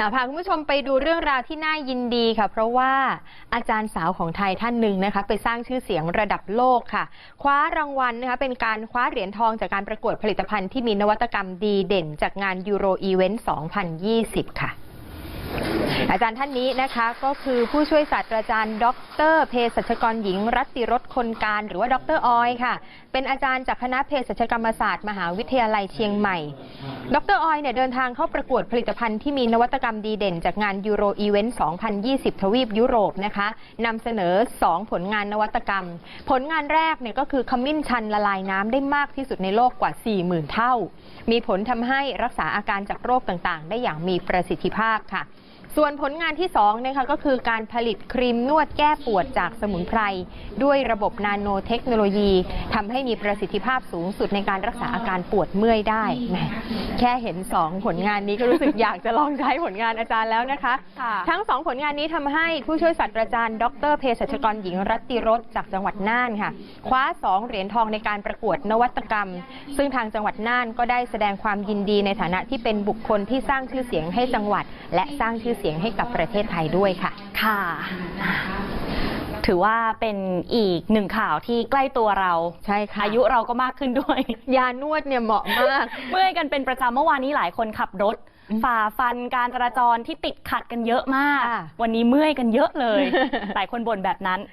อ่าพาคุณผู้ชมไปดูเรื่องราวที่น่ายินดีค่ะ เพราะว่าอาจารย์สาวของไทยท่านหนึ่งนะคะ ไปสร้างชื่อเสียงระดับโลกค่ะ คว้ารางวัลนะคะ เป็นการคว้าเหรียญทองจากการประกวดผลิตภัณฑ์ที่มีนวัตกรรมดีเด่น จากงานยูโรอีเวนต์2020 ค่ะอาจารย์ท่านนี้นะคะก็คือผู้ช่วยศาสตราจารย์ ดรเภสัชกรหญิง รัตติรสคนการ หรือว่าดรออยค่ะ เป็นอาจารย์จากคณะเภสัชกรรมศาสตร์ มหาวิทยาลัยเชียงใหม่ ดรออยเนี่ยเดินทางเข้าประกวดผลิตภัณฑ์ที่มีนวัตกรรมดีเด่น จากงานยูโรอีเวนต์ 2020 ทวีปยุโรปนะคะนำเสนอ 2 ผลงานนวัตกรรม ผลงานแรกเนี่ยก็คือขมิ้นชันละลายน้ำได้มากที่สุดในโลกกว่า 40,000 เท่า มีผลทำให้รักษาอาการจากโรคต่างๆ ได้อย่างมีประสิทธิภาพค่ะส่วนผลงานที่2นะคะก็คือการผลิตครีมนวดแก้ปวดจากสมุนไพร ด้วยระบบนาโนเทคโนโลยีทำให้มีประสิทธิภาพสูงสุดในการรักษาอาการปวดเมื่อยได้แหมแค่เห็น 2 ผลงานนี้ก็รู้สึกอยากจะลองใช้ผลงานอาจารย์แล้วนะคะค่ะทั้ง 2 ผลงานนี้ทำให้ผู้ช่วยศาสตราจารย์ ดรเภสัชกรหญิงรัตติรสจากจังหวัดน่านค่ะ คว้า 2 เหรียญทองในการประกวดนวัตกรรม ซึ่งทางจังหวัดน่านก็ได้แสดงความยินดีในฐานะที่เป็นบุคคลที่สร้างชื่อเสียงให้จังหวัด และสร้างชื่อเสียงให้กับประเทศไทยด้วยค่ะ ค่ะ ถือว่าเป็นอีกหนึ่งข่าวที่ใกล้ตัวเราใช่ค่ะอายุเราก็มากขึ้นด้วย ยานวดเนี่ยเหมาะมาก เมื่อยกันเป็นประจำเมื่อวานนี้หลายคนขับรถอืมฝ่าฟันการจราจรที่ติดขัดกันเยอะมากค่ะวันนี้เมื่อยกันเยอะเลย หลายคนบ่นแบบนั้น